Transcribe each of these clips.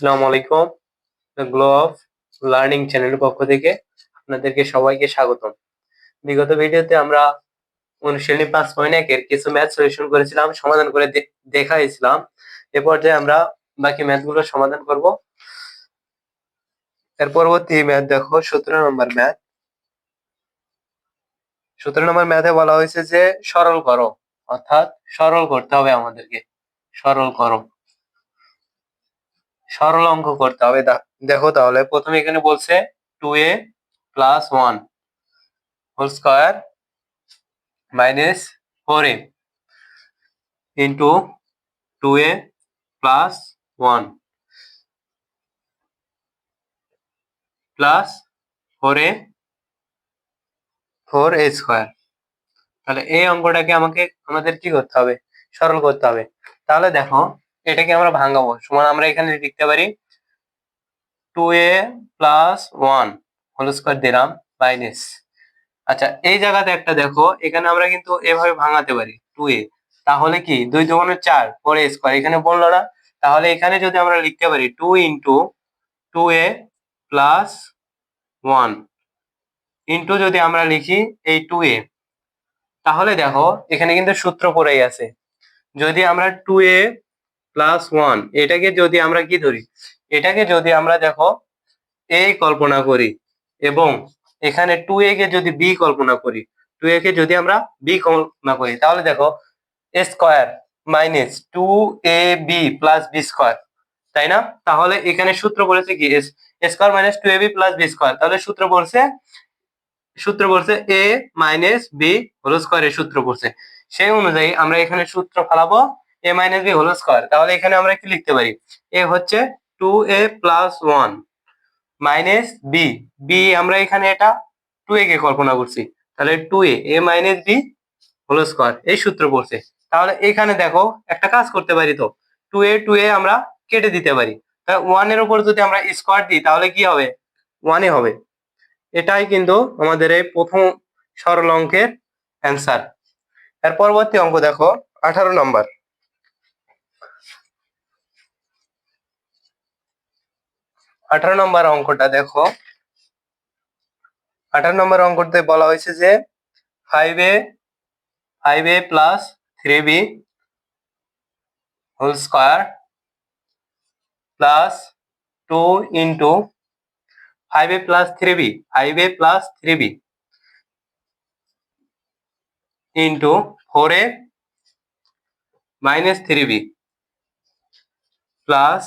আসসালামু আলাইকুম। Glow of learning চ্যানেলের পক্ষ থেকে আপনাদেরকে সবাইকে স্বাগতম। বিগত ভিডিওতে আমরা অনুশীলনী পাঁচ পয়েন্ট একের কিছু ম্যাথ সলিউশন করেছিলাম, সমাধান করে দেখাইছিলাম। এ পর্যায়ে আমরা বাকি ম্যাথগুলো সমাধান করব। এর পরবর্তী ম্যাথ দেখো, সতেরো নম্বর ম্যাথ সতেরো নম্বর ম্যাথে বলা হয়েছে যে সরল করো, অর্থাৎ সরল করতে হবে আমাদেরকে। সরল করো। সরল অঙ্ক করতে হবে। দেখো তাহলে প্রথমে এখানে বলছে two A plus one whole square minus four A into two A plus one plus four A four A square তাহলে এই অঙ্কটাকে আমাকে, আমাদের কি করতে হবে? সরল করতে হবে। তাহলে দেখো এটাকে আমরা ভাঙাবো। সমান আমরা এখানে লিখতে পারি two A plus one whole square দিলাম মাইনাস আচ্ছা এই জায়গাতে একটা দেখো, এখানে আমরা কিন্তু এভাবে ভাঙাতে পারি টু এ তাহলে কি? দুই দুগুণে চার এ স্কোয়ার এখানে বলল না? তাহলে এখানে যদি আমরা লিখতে পারি two into two A plus one into যদি আমরা লিখি এই টু এ তাহলে দেখো, এখানে কিন্তু সূত্র পড়েই আছে। যদি আমরা টু এ প্লাস ওয়ান এটাকে যদি আমরা কি ধরি? এটাকে যদি আমরা দেখো এ কল্পনা করি এবং এখানে টু এ কে যদি বি কল্পনা করি টু এ কে যদি আমরা বি কল্পনা করি, তাহলে দেখো A square minus two A B plus B square তাই না? তাহলে এখানে সূত্র বলেছে কি? S square minus two A B plus B square তাহলে সূত্র বলছে সূত্র বলছে এ মাইনাস বি হোল স্কোয়ারের সূত্র বলছে। সেই অনুযায়ী আমরা এখানে সূত্র ফেলাবো A minus B whole square তাহলে এখানে আমরা কি লিখতে পারি? এ হচ্ছে two A plus one minus B B আমরা এখানে এটা টু এ কে কল্পনা করছি। তাহলে two A A minus B whole square এই সূত্র পড়ছে। তাহলে এখানে দেখো, একটা কাজ করতে পারি তো। টু এ টু এ আমরা কেটে দিতে পারি। ওয়ানের উপর যদি আমরা স্কোয়ার দিই, তাহলে কি হবে? ওয়ানে হবে। এটাই কিন্তু আমাদের এই প্রথম সরল অঙ্কের অ্যান্সার এর পরবর্তী অঙ্ক দেখো, আঠারো নম্বর। আঠারো নম্বর অঙ্কটা দেখো। আঠারো নম্বর অঙ্কতে বলা হয়েছে যে five a five a plus three b whole square plus two into five a plus three b five a plus three b into four a minus three b plus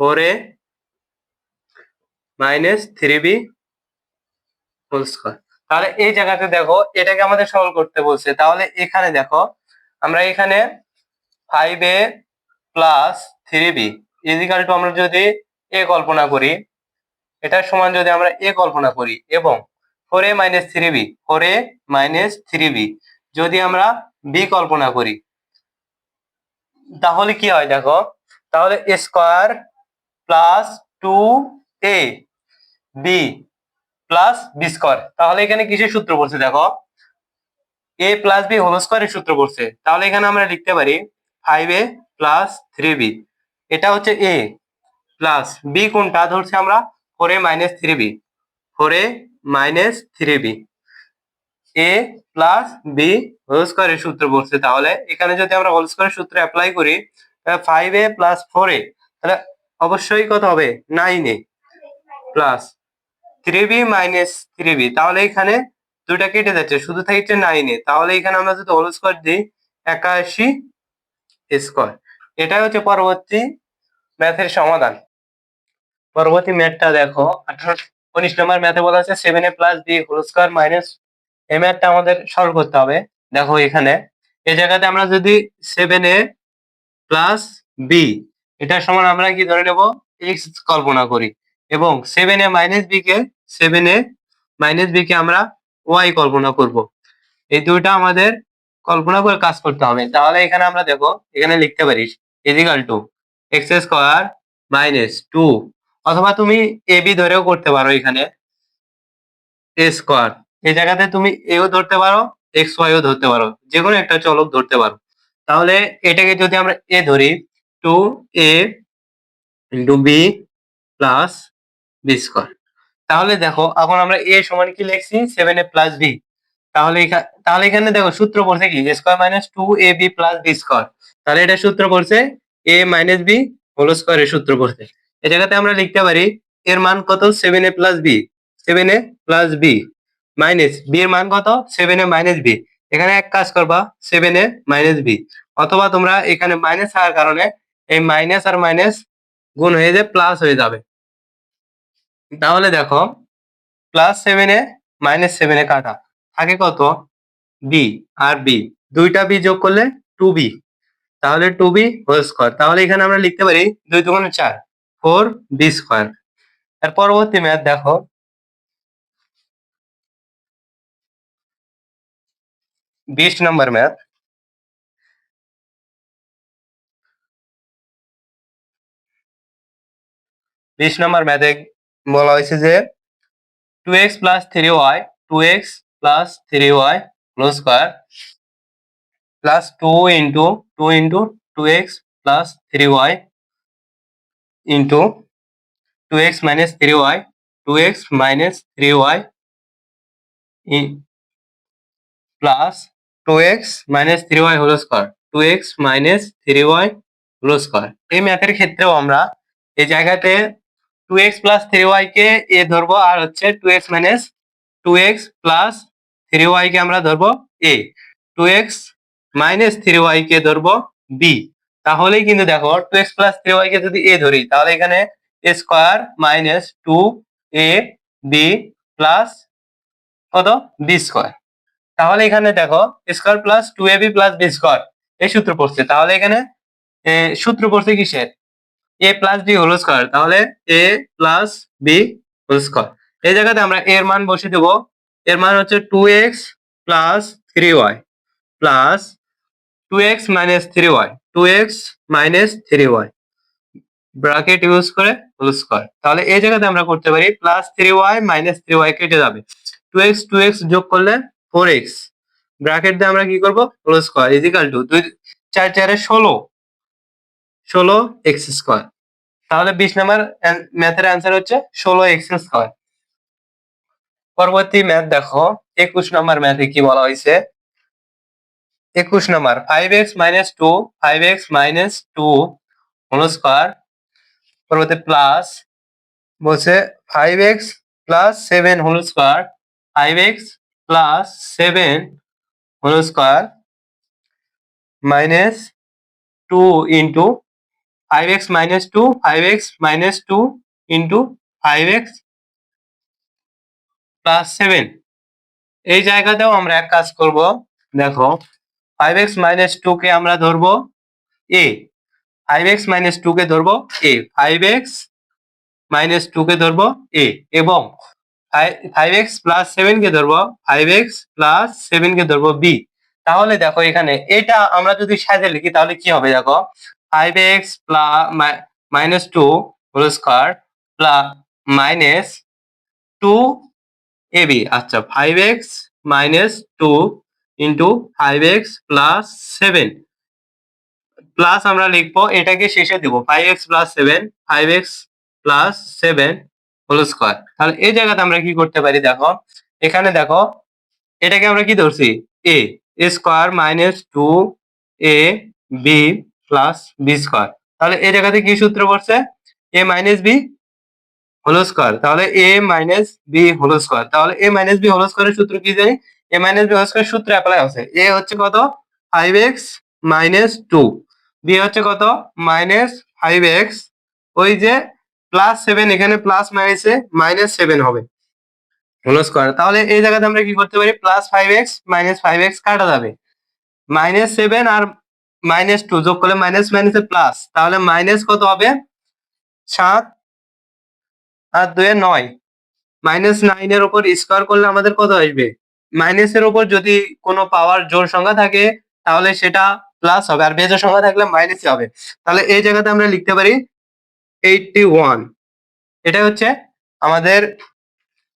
four a minus three b whole square তাহলে এই জায়গাতে দেখো, এটাকে আমাদের সরল করতে বলছে। তাহলে এখানে দেখো, আমরা এখানে five a plus three b is equal to আমরা যদি এ কল্পনা করি, এটার সমান যদি আমরা এ কল্পনা করি এবং four a minus three b four a minus three b যদি আমরা বি কল্পনা করি, তাহলে কি হয় দেখো, তাহলে square plus two a b plus b square তাহলে এখানে কিসের সূত্র পড়ছে দেখো? এ প্লাস বি হোল স্কোয়ারের সূত্র পড়ছে। তাহলে এখানে আমরা লিখতে পারি five a plus three b এটা হচ্ছে এ প্লাস বি কোনটা? ধরছে আমরা four a minus three b four a minus three b a plus b whole স্কোয়ারের সূত্র পড়ছে। তাহলে এখানে যদি আমরা হোল স্কোয়ারের সূত্র অ্যাপ্লাই করি five a plus four a তাহলে অবশ্যই কত হবে? Nine a plus three b minus three b তাহলে এখানে দুটা কেটে যাচ্ছে, শুধু থাকছে নাইনে তাহলে এখানে আমরা যদি হোল স্কোয়ার দিই, একাশি স্কোয়ার এটাই হচ্ছে পরবর্তী ম্যাথের সমাধান। পরবর্তী ম্যাথটা দেখো আঠারো উনিশ নম্বর ম্যাথে বলা আছে seven a plus b whole square minus এই ম্যাথটা আমাদের সলভ করতে হবে। দেখো এখানে, এই জায়গাতে আমরা যদি সেভেন এ প্লাস বি এটার সমান আমরা কি ধরে নেব? এক্স কল্পনা করি। এবং সেভেন এ মাইনাস বি কে সেভেন এ মাইনাস বি কে আমরা ওয়াই কল্পনা করব। এই দুইটা আমাদের কল্পনা করে কাজ করতে হবে। তাহলে এখানে আমরা দেখো, এখানে লিখতে পারিস is equal two x square minus two অথবা তুমি এ বি ধরেও করতে পারো এখানে। এ স্কোয়ার এই জায়গাতে তুমি এও ধরতে পারো এক্স ওয়াইও ধরতে পারো। যে কোনো একটা চলক ধরতে পারো। তাহলে এটাকে যদি আমরা এ ধরি two a into b plus b square তাহলে দেখো, এখন আমরা এ সমান কি লিখছি? সেভেন এ প্লাস বি তাহলে তাহলে এখানে দেখো, সূত্র পড়ছে কি? Square minus two a b plus b square তাহলে এটা সূত্র পড়ছে এ মাইনাস বি হোল স্কোয়ারের সূত্র পড়ছে। এই জায়গাতে আমরা লিখতে পারি, এর মান কত? Seven a plus b seven a plus b minus b এর মান কত? সেভেন এ মাইনাস বি এখানে এক কাজ করবা সেভেন এ মাইনাস বি অথবা তোমরা এখানে মাইনাস হওয়ার কারণে এই মাইনাস আর মাইনাস গুণ হয়ে যায় প্লাস হয়ে যাবে। তাহলে দেখো প্লাস সেভেনে মাইনাস সেভেনে কাটা। থাকে কত? বি আর বি দুইটা বি যোগ করলে two b then two b whole square তাহলে এখানে আমরা লিখতে পারি দুই দুগুণে চার ফোর বি স্কোয়ার এর পরবর্তী ম্যাথ দেখো। বিশ নম্বর ম্যাথ বিশ নম্বর ম্যাথে বলা হয়েছে যে two x plus three y two x plus three y whole square plus two into two into two x plus three y into two x minus three y two x minus three y plus two x minus three y whole square two x minus three y whole square এই ম্যাথের ক্ষেত্রেও আমরা এই জায়গাতে two x plus three y কে এ ধরবো, আর হচ্ছে two x minus two x plus three y কে আমরা ধরবো a two x minus three y কে ধরবো বি তাহলেই কিন্তু দেখো two x plus three y কে যদি এ ধরি, তাহলে এখানে a square minus two a b plus কত? বি স্কোয়ার তাহলে এখানে দেখো square plus two a b plus b square এই সূত্র পড়ছে। তাহলে এখানে সূত্র পড়ছে কিসের? A plus b whole square তাহলে a plus b whole square এই জায়গাতে আমরা এর মান বসে দেবো। এর মান হচ্ছে two x plus three y plus two x minus three y two x minus three y bracket use করে হোল স্কোয়ার তাহলে এই জায়গাতে আমরা করতে পারি plus three y minus three y কেটে যাবে। টু এক্স টু এক্স যোগ করলে ফোর এক্স ব্রাকেট দিয়ে আমরা কি করব? হোল স্কোয়ার ইজিক্যাল টু দুই, চার, চারে ষোলো। ষোলো এক্স স্কোয়ার। তাহলে বিশ নাম্বার ম্যাথের অ্যান্সার হচ্ছে ষোলো এক্স স্কোয়ার। পরবর্তী ম্যাথ দেখো, একুশ নম্বর ম্যাথে কি বলা হয়েছে? একুশ number five x minus two five x minus two whole square পরবর্তী প্লাস বলছে five x plus seven whole square five x plus seven whole square minus two into five x minus two five x minus two into five x plus seven এই জায়গাতেও আমরা এক কাজ করব, দেখো five x minus two কে আমরা ধরবো a five x minus two কে ধরবো a five x minus two কে ধরবো এ এবং ফাইভ এক্স প্লাস সেভেন কে ধরবো ফাইভ এক্স প্লাস সেভেন কে ধরবো বি তাহলে দেখো এখানে এটা আমরা যদি সাজে লিখি, তাহলে কি হবে দেখো? Five x plus minus two whole square plus minus two a b আচ্ছা five x minus two into five x plus seven plus আমরা লিখব, এটাকে শেষে দিব five x plus seven five x plus seven whole square তাহলে এই জায়গাতে আমরা কি করতে পারি দেখো, এখানে দেখো, এটাকে আমরা কি ধরছি? A square minus two a b plus b square তাহলে এই জায়গাতে কি সূত্র পড়ছে? A minus b whole square তাহলে a minus b whole square তাহলে এ মাইনাস বি হোল স্কোয়ারের সূত্র কি জানি? A minus b whole square সূত্র অ্যাপ্লাই আছে। এ হচ্ছে কত? Five x minus two b হচ্ছে কত? মাইনাস ফাইভ এক্স ওই যে প্লাস সেভেন এখানে প্লাস মাইনাসে মাইনাস সেভেন হবে। হোল স্কোয়ার তাহলে এই জায়গাতে আমরা কি করতে পারি? Plus five x minus five x কাটা যাবে। মাইনাস সেভেন আর মাইনাস টু যোগ করলে মাইনাস মাইনাসে প্লাস তাহলে মাইনাস কত হবে? সাত আর দুয়ে নয়। মাইনাস নাইনের ওপর স্কোয়ার করলে আমাদের কত আসবে? মাইনাসের ওপর যদি কোনো পাওয়ার জোর সংখ্যা থাকে, তাহলে সেটা প্লাস হবে। আর বেজোর সংখ্যা থাকলে মাইনাসই হবে। তাহলে এই জায়গাতে আমরা লিখতে পারি এইটটি ওয়ান এটা হচ্ছে আমাদের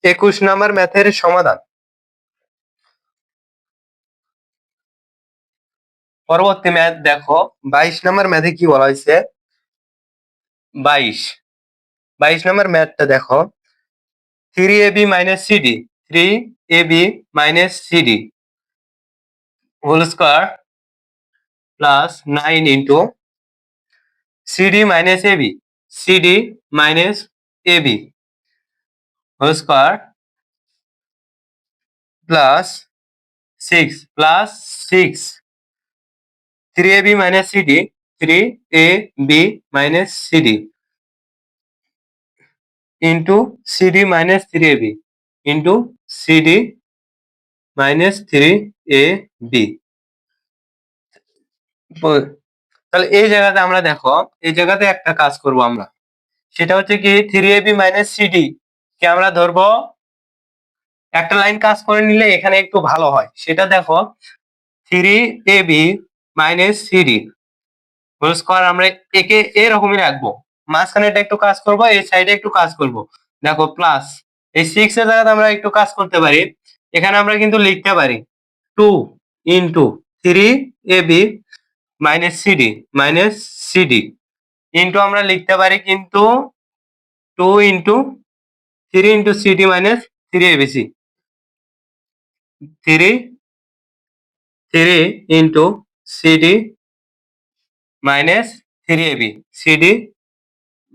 একুশ নাম্বার ম্যাথের সমাধান। পরবর্তী ম্যাথ দেখো, বাইশ নাম্বার ম্যাথে কি বলা হয়েছে? বাইশ। বাইশ নম্বর ম্যাথটা দেখো। Three a b minus c d three a b minus c d whole square plus nine into c d minus a b c d minus a b whole square plus six plus six three a b minus c d three a b minus c d into c d minus three a b into c d minus three a b তাহলে এই জায়গাতে আমরা দেখো, এই জায়গাতে একটা কাজ করব আমরা। সেটা হচ্ছে কি three a b minus c d কে আমরা ধরবো, একটা লাইন কাজ করে নিলে এখানে একটু ভালো হয়। সেটা দেখো three a b minus c d whole square আমরা একে এরকমই রাখব। মাঝখানে এটা একটু কাজ করব, এই সাইডে একটু কাজ করব। দেখো প্লাস এই সিক্স এর জায়গাতে আমরা একটু কাজ করতে পারি। এখানে আমরা কিন্তু লিখতে পারি two into three a b minus c d minus c d into আমরা লিখতে পারি কিন্তু two into three into c d minus three a b c three three into c d minus three a b c d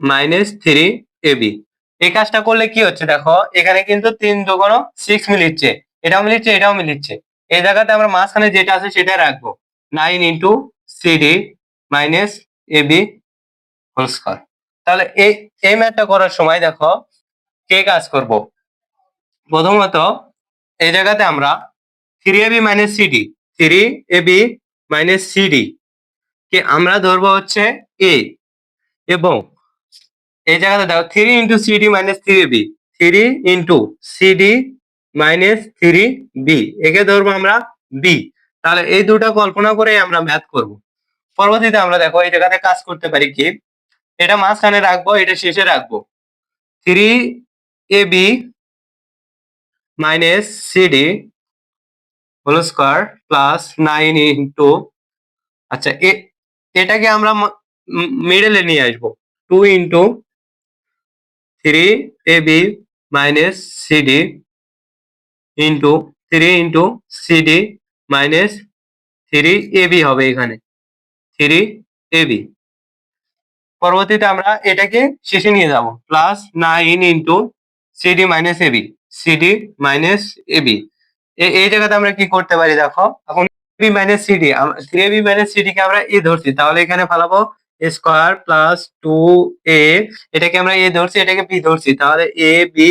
minus three a b এই কাজটা করলে কি হচ্ছে দেখো, এখানে কিন্তু তিন দুগুণ সিক্স মিলিচ্ছে, এটাও মিলিচ্ছে এটাও মিলিচ্ছে। এই জায়গাতে আমরা মাঝখানে যেটা আছে সেটাই রাখব। Nine into c d minus a b whole square তাহলে এই এই ম্যাথটা করার সময় দেখো, কে কাজ করব? প্রথমত, এই জায়গাতে আমরা three a b minus c d three a b minus c d কে আমরা ধরবো হচ্ছে এ এবং এই জায়গাতে দেখো three into c d minus three b three into c d minus three b একে ধরবো আমরা বি তাহলে এই দুটো কল্পনা করে আমরা ম্যাথ করব। পরবর্তীতে আমরা দেখো এই জায়গাতে কাজ করতে পারি কি, এটা মাঝখানে রাখব, এটা শেষে রাখব। Three a b minus c d whole square plus nine into আচ্ছা এ, এটাকে আমরা মিডলে নিয়ে আসব। Two into three a b minus c d into three into c d minus three a b হবে এখানে। থ্রি এ বি পরবর্তীতে আমরা এটাকে শেষে নিয়ে যাব। Plus nine into c d minus a a b c d minus a b এই জায়গাতে আমরা কি করতে পারি দেখো? এখন b minus c d three b minus c d কে আমরা এ ধরছি। তাহলে এখানে ফালাবো স্কোয়ার প্লাস টু এ এটাকে আমরা এ ধরছি, এটাকে বি ধরছি। তাহলে a b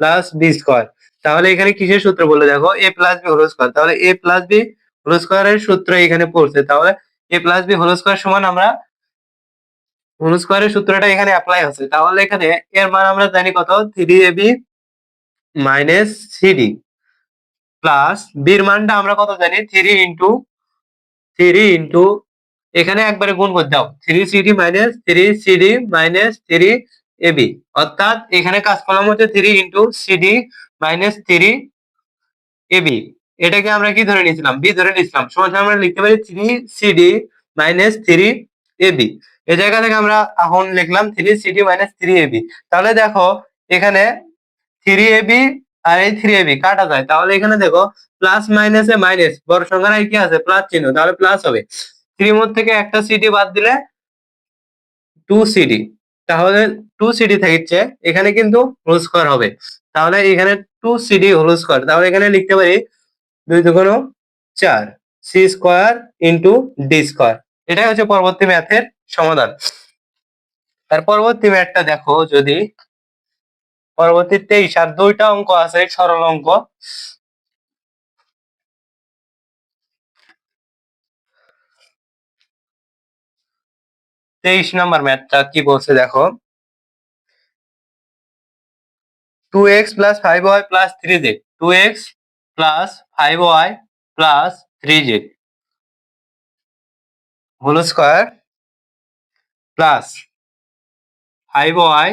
plus b square তাহলে এখানে কিসের সূত্র বলে দেখো? A plus b whole square তাহলে এ প্লাস বি হোল স্কোয়ারের সূত্র এখানে পড়ছে। তাহলে a plus b whole square সমান আমরা হোল স্কোয়ারের সূত্রটা এখানে অ্যাপ্লাই হচ্ছে। তাহলে এখানে এর মান আমরা জানি কত? Three a b minus c d plus বির মানটা আমরা কত জানি? থ্রি ইন্টু থ্রি ইন্টু এখানে একবারে গুণ করে দাও। Three c d minus three c d minus three a b অর্থাৎ এখানে কাজ করলাম হচ্ছে three into c d minus three a b এটাকে আমরা কি ধরে নিয়েছিলাম? বি ধরে নিয়েছিলাম। সমান আমরা লিখতে পারি three c d minus three a b এই জায়গা থেকে আমরা এখন লিখলাম three c d minus three a b তাহলে দেখো, এখানে থ্রি এবি আর এই থ্রি এবি কাটা যায়। তাহলে এখানে দেখো প্লাস মাইনাসে মাইনাস বড় সংখ্যা কি আছে? প্লাস চিহ্ন, তাহলে প্লাস হবে। থ্রি মোড থেকে একটা সিডি বাদ দিলে টু সিডি তাহলে টু সিডি থাকছে এখানে কিন্তু হোল স্কোয়ার হবে। তাহলে এখানে টু সিডি হোল স্কোয়ার তাহলে এখানে লিখতে পারি দুই দুগুণ চার c square into d square এটাই হচ্ছে পরবর্তী ম্যাথের সমাধান। তার পরবর্তী ম্যাথটা দেখো যদি পরবর্তী তেইশ আর দুইটা অঙ্ক আছে সরল অঙ্ক। তেইশ নম্বর ম্যাথটা কি বলছে দেখো? Two x plus five y plus three z two x plus five y plus three z whole square plus five y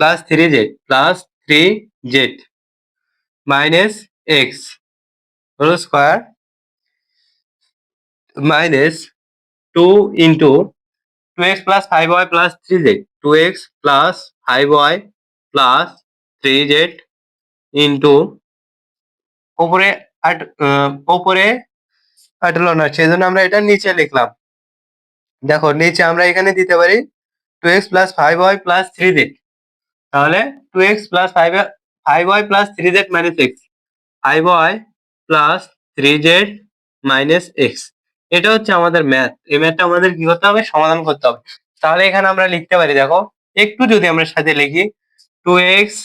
plus three z plus three z minus x whole square minus two into two x plus five y plus three z two x plus five y plus three z into ওপরে আট ওপরে আটলো না সেই জন্য আমরা এটা নিচে লিখলাম। দেখো, নিচে আমরা এখানে দিতে পারি two x plus five y plus three z তাহলে two x plus five five y plus three z minus x five y plus three z minus x এটা হচ্ছে আমাদের ম্যাথ এই ম্যাথটা আমাদের কি করতে হবে? সমাধান করতে হবে। তাহলে এখানে আমরা লিখতে পারি, দেখো, একটু যদি আমরা সাথে লিখি two x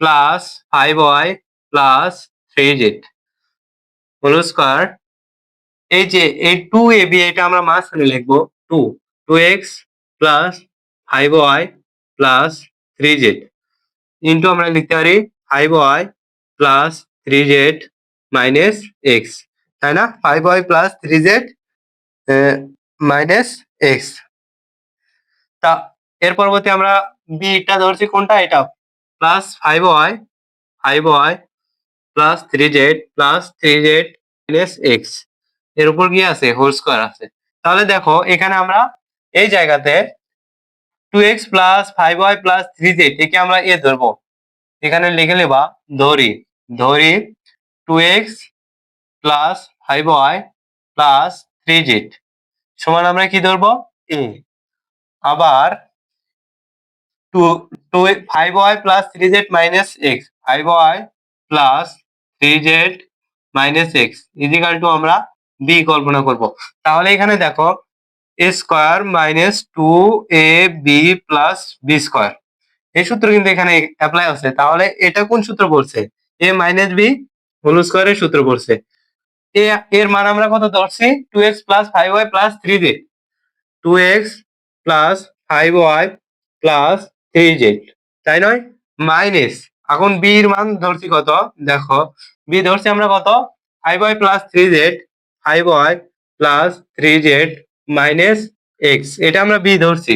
plus five y plus three z whole square এই যে, এই টু এ বি এটা আমরা মাঝখানে লিখব two two x plus five y plus three z into আমরা লিখতে পারি five y plus three z minus x তাই না? Five y plus three z minus x তা, এর পরবর্তী আমরা বিটা ধরছি কোনটা? এটা plus five y five y plus three z plus three z minus এক্সের উপর কি আছে? হোল স্কোয়ার আছে। তাহলে দেখো, এখানে আমরা এই জায়গাতে two x plus five y plus three z একে আমরা এ ধরবো। এখানে লিখে নেবা, ধরি ধরি two x plus five y plus three z সমান আমরা কি ধরবো? এ আবার two two five y plus three z minus x five y plus three z minus x equal to আমরা বি কল্পনা করব। তাহলে এখানে দেখো A square minus two A B plus B square এই সূত্র কিন্তু এখানে অ্যাপ্লাই আছে। তাহলে এটা কোন সূত্র পড়ছে এ মাইনাস বি হোল স্কোয়ারের সূত্র পড়ছে এ, এর মান আমরা কত ধরছি? Two x plus five y plus three z two x plus five y plus three z তাই নয়? মাইনাস এখন বি এর মান ধরছি কত? দেখো বি ধরছি আমরা কত? Five y plus three z five y plus three z minus x এটা আমরা বি ধরছি,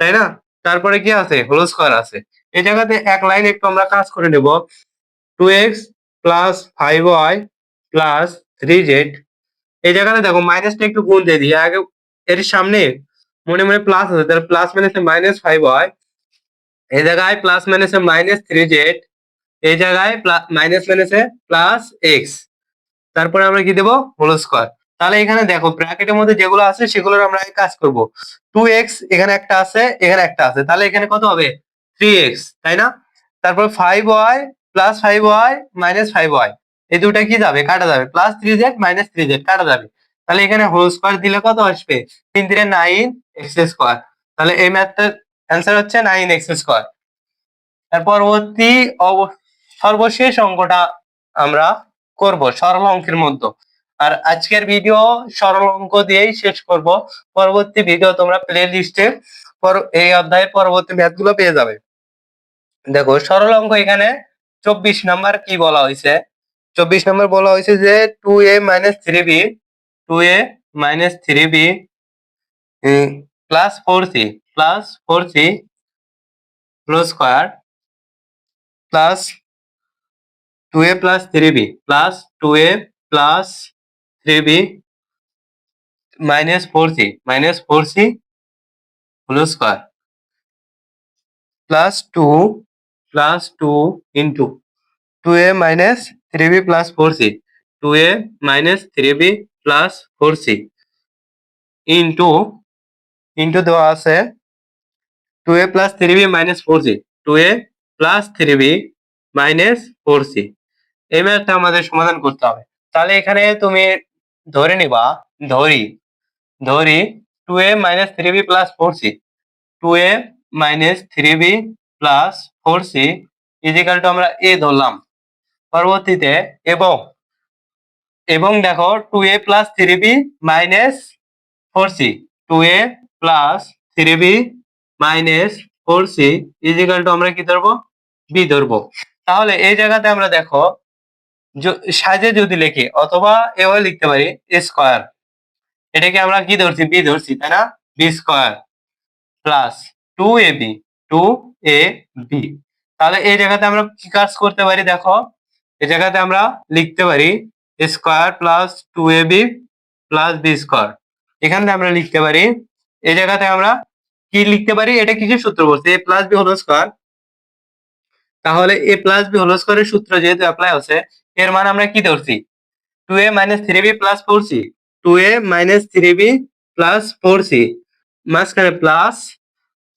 তাই না? তারপরে কি আছে? হোল স্কোয়ার আছে। এই জায়গাতে এক লাইন একটু আমরা কাজ করে নেব। Two x plus five y plus three z এই জায়গাতে দেখো মাইনাসটা একটু গুণ দিয়ে দিই। আগে এর সামনে মনে মনে প্লাস আছে, তাহলে প্লাস মাইনাসে মাইনাস ফাইভ ওয়াই এই জায়গায় প্লাস মাইনাসে মাইনাস থ্রি জেড এই জায়গায় মাইনাস মাইনাসে প্লাস এক্স তারপরে আমরা কি দেবো? হোল স্কোয়ার তাহলে এখানে দেখো ব্র্যাকেটের মধ্যে যেগুলো আছে সেগুলোর আমরা কাজ করব। টু এক্স এখানে একটা আছে, এখানে একটা আছে। তাহলে এখানে কত হবে? থ্রি এক্স তাই না? তারপর five y plus five y minus five y এই দুটা কি যাবে? কাটা যাবে। Plus three z minus three z কাটা যাবে। তাহলে এখানে হোল স্কোয়ার দিলে কত আসবে? তিন তিনে নাইন এক্স স্কোয়ার তাহলে এই ম্যাথটার অ্যান্সার হচ্ছে নাইন এক্স স্কোয়ার এর পরবর্তী সর্বশেষ অঙ্কটা আমরা করব সরল অঙ্কের মধ্যে। আর আজকের ভিডিও সরল অঙ্ক দিয়েই শেষ করব। পরবর্তী ভিডিও তোমরা প্লে লিস্টে এই অধ্যায়ের পরবর্তী ম্যাথগুলো পেয়ে যাবে। দেখো, সরল অঙ্ক এখানে চব্বিশ নাম্বার কি বলা হয়েছে? চব্বিশ নাম্বার বলা হয়েছে যে two A minus three B two A minus three B plus four C plus four C whole square plus two A plus three B plus two A plus three B minus four C minus four C whole square plus two plus two into two A minus three B plus four C two A minus three B plus four C into into দেওয়া আছে two A plus three B minus four C two A plus three B minus four C এই ম্যাথটা আমাদের সমাধান করতে হবে। তাহলে এখানে তুমি ধরে নিবা, ধরি ধরি two A minus three B plus four C two A minus three B plus four C equal to আমরা এ ধরলাম। পরবর্তীতে এবং এবং দেখো two A plus three B minus four C two A plus three B minus four C equal to আমরা কি ধরবো? B ধরবো। তাহলে এই জায়গাতে আমরা দেখো সাজে যদি লিখি, অথবা এভাবে লিখতে পারি স্কোয়ার। এটাকে আমরা কি ধরছি? বি ধরছি, তাই না? B square plus two A B, two A B. তাহলে এই জায়গাতে আমরা কি কাজ করতে পারি? দেখো, এই জায়গাতে আমরা লিখতে পারি square plus two A B plus B square. এখানে আমরা লিখতে পারি, এই জায়গাতে আমরা কি লিখতে পারি? এটা কিছু সূত্র বলছে? A plus B whole square. তাহলে এ প্লাস বি হোল স্কোয়ারের সূত্র যেহেতু অ্যাপ্লাই হচ্ছে এর মান আমরা কি ধরছি? Two A minus three B plus C two A minus three B plus four মাঝখানে প্লাস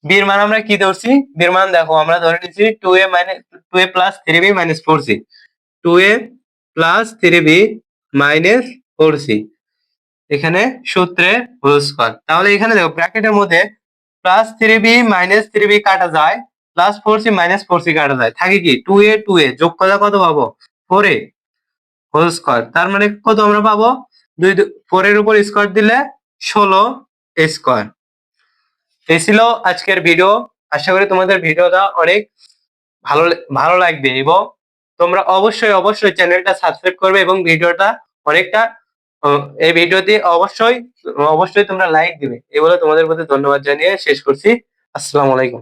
বির মান আমরা কি ধরছি? বির মান দেখো, আমরা ধরে নিচ্ছি two A minus two A plus three B minus two A plus three B এখানে সূত্রে হোল স্কোয়ার তাহলে এখানে দেখো ব্র্যাকেটের মধ্যে plus three B minus three B কাটা যায় plus four C minus four C কাটা যায়। থাকে কি? টু এ টু এ যোগ করলে কত পাবো? ফোর হোল স্কোয়ার তার মানে কত আমরা পাবো? দুই ফোর এর উপর স্কোয়ার দিলে ষোলো স্কোয়ার এই ছিল আজকের ভিডিও আশা করি তোমাদের ভিডিওটা অনেক ভালো ভালো লাগবে এবং তোমরা অবশ্যই অবশ্যই চ্যানেলটা সাবস্ক্রাইব করবে এবং ভিডিওটা অনেকটা এই ভিডিওতে অবশ্যই অবশ্যই তোমরা লাইক দিবে। এই বলে তোমাদের প্রতি ধন্যবাদ জানিয়ে শেষ করছি। আসসালামু আলাইকুম।